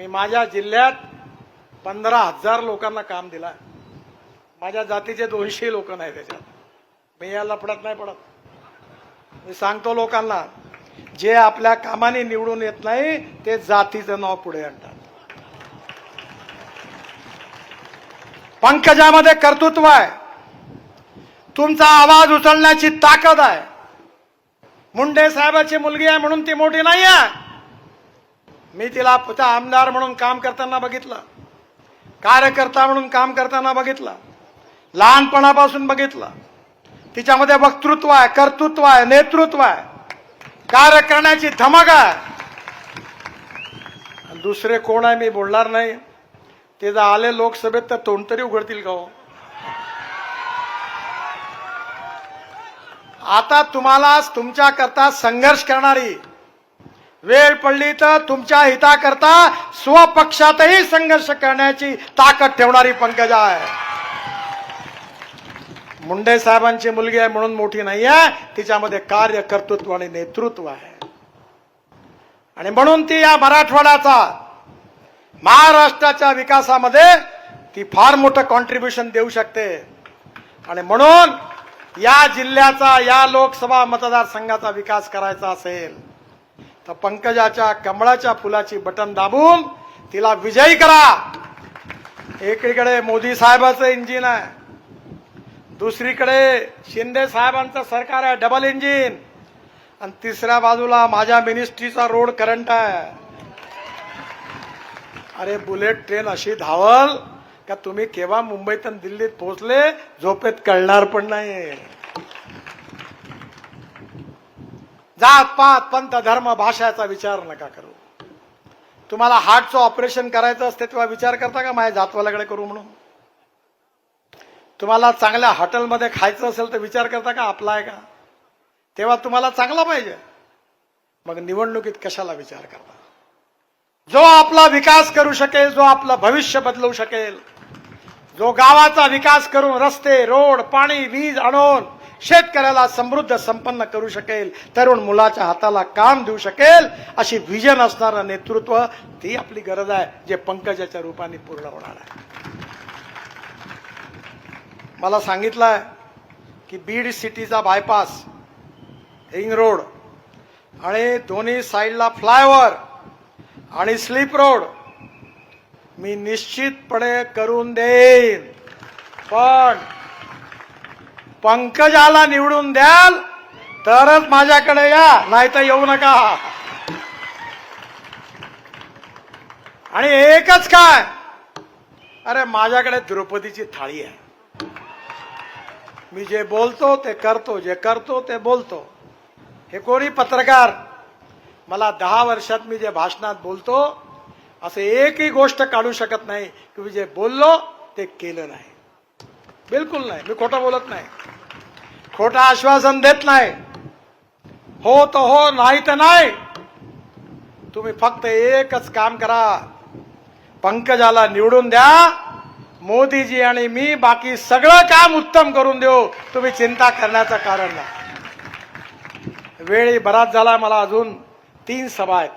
मी माझ्या जिल्ह्यात पंधरा हजार लोकांना काम दिला माझ्या जातीचे दोनशे लोक नाही त्याच्यात. मी या लफड्यात नाही पडत. मी सांगतो लोकांना जे आपल्या कामाने निवडून येत नाही ते जातीचं नाव पुढे आणतात. पंकजामध्ये कर्तृत्व आहे. तुमचा आवाज उचलण्याची ताकद आहे. मुंडे साहेबाची मुलगी आहे म्हणून ती मोठी नाही आहे मी तिला पुता आमदार म्हणून काम करताना बघितलं. कार्यकर्ता म्हणून काम करताना बघितलं. लहानपणापासून बघितलं. तिच्यामध्ये वक्तृत्व आहे कर्तृत्व आहे नेतृत्व आहे. कार्य करण्याची धमक आहे. दुसरे कोण आहे मी बोलणार नाही. ते जर आले लोकसभेत तर तोंड तरी उघडतील का हो? आता तुम्हाला तुमच्याकरता संघर्ष करणारी वेळ पडली तर तुमच्या हिताकरता स्वपक्षातही संघर्ष करण्याची ताकद ठेवणारी पंकजा आहे. मुंडे साहेबांची मुलगी आहे म्हणून मोठी नाही आहे तिच्यामध्ये कार्य कर्तृत्व आणि नेतृत्व आहे. आणि म्हणून ती या मराठवाड्याचा महाराष्ट्राच्या विकासामध्ये ती फार मोठं कॉन्ट्रीब्युशन देऊ शकते. आणि म्हणून या जिल्ह्याचा या लोकसभा मतदारसंघाचा विकास करायचा असेल तर पंकजाच्या कमळाच्या फुलाची बटन दाबून तिला विजयी करा. एकीकडे मोदी साहेबाचं इंजिन आहे. दुसरीकडे शिंदे साहेबांचं सरकार आहे डबल इंजिन आणि तिसऱ्या बाजूला माझ्या मिनिस्ट्रीचा रोड करंट आहे. अरे बुलेट ट्रेन अशी धावल का तुम्ही केव्हा मुंबईतून दिल्लीत पोहोचले झोपेत कळणार पण नाही जात पात पंत धर्म भाषाचा विचार नका करू. तुम्हाला हार्टचं ऑपरेशन करायचं असते तेव्हा विचार करता का माझ्या जातवाल्याकडे करू म्हणून? तुम्हाला चांगल्या हॉटेलमध्ये खायचं असेल तर विचार करता का आपला आहे का? तेव्हा तुम्हाला चांगला पाहिजे. मग निवडणुकीत कशाला विचार करता? जो आपला विकास करू शकेल जो आपलं भविष्य बदलवू शकेल जो गावाचा विकास करून रस्ते रोड पाणी वीज आणून शेतकऱ्याला समृद्ध संपन्न करू शकेल तरुण मुलाच्या हाताला काम देऊ शकेल अशी विजन असणारं नेतृत्व ती आपली गरज आहे जे पंकजाच्या रूपाने पूर्ण होणार आहे. मला सांगितलंय की बीड सिटीचा बायपास रिंग रोड आणि दोन्ही साईडला फ्लायओव्हर आणि स्लीप रोड मी निश्चितपणे करून देईन. पण पंकजाला निवडून द्याल तरच माझ्याकडे या नाही तर येऊ नका. आणि एकच काय? अरे माझ्याकडे द्रौपदीची थाळी आहे. मी जे बोलतो ते करतो जे करतो ते बोलतो. हे कोणी पत्रकार? मला दहा वर्षात मी जे भाषणात बोलतो असं एकही गोष्ट काढू शकत नाही. की मी जे बोललो ते केलं नाही. बिलकुल नाही. मी खोटं बोलत नाही. खोटं आश्वासन देत नाही. हो तर हो नाही तर नाही. तुम्ही फक्त एकच काम करा. पंकजाला निवडून द्या. मोदीजी आणि मी बाकी सगळं काम उत्तम करून देऊ. तुम्ही चिंता करण्याचं कारण नाही. वेळी बराच झाला मला अजून. तीन सभा आहेत.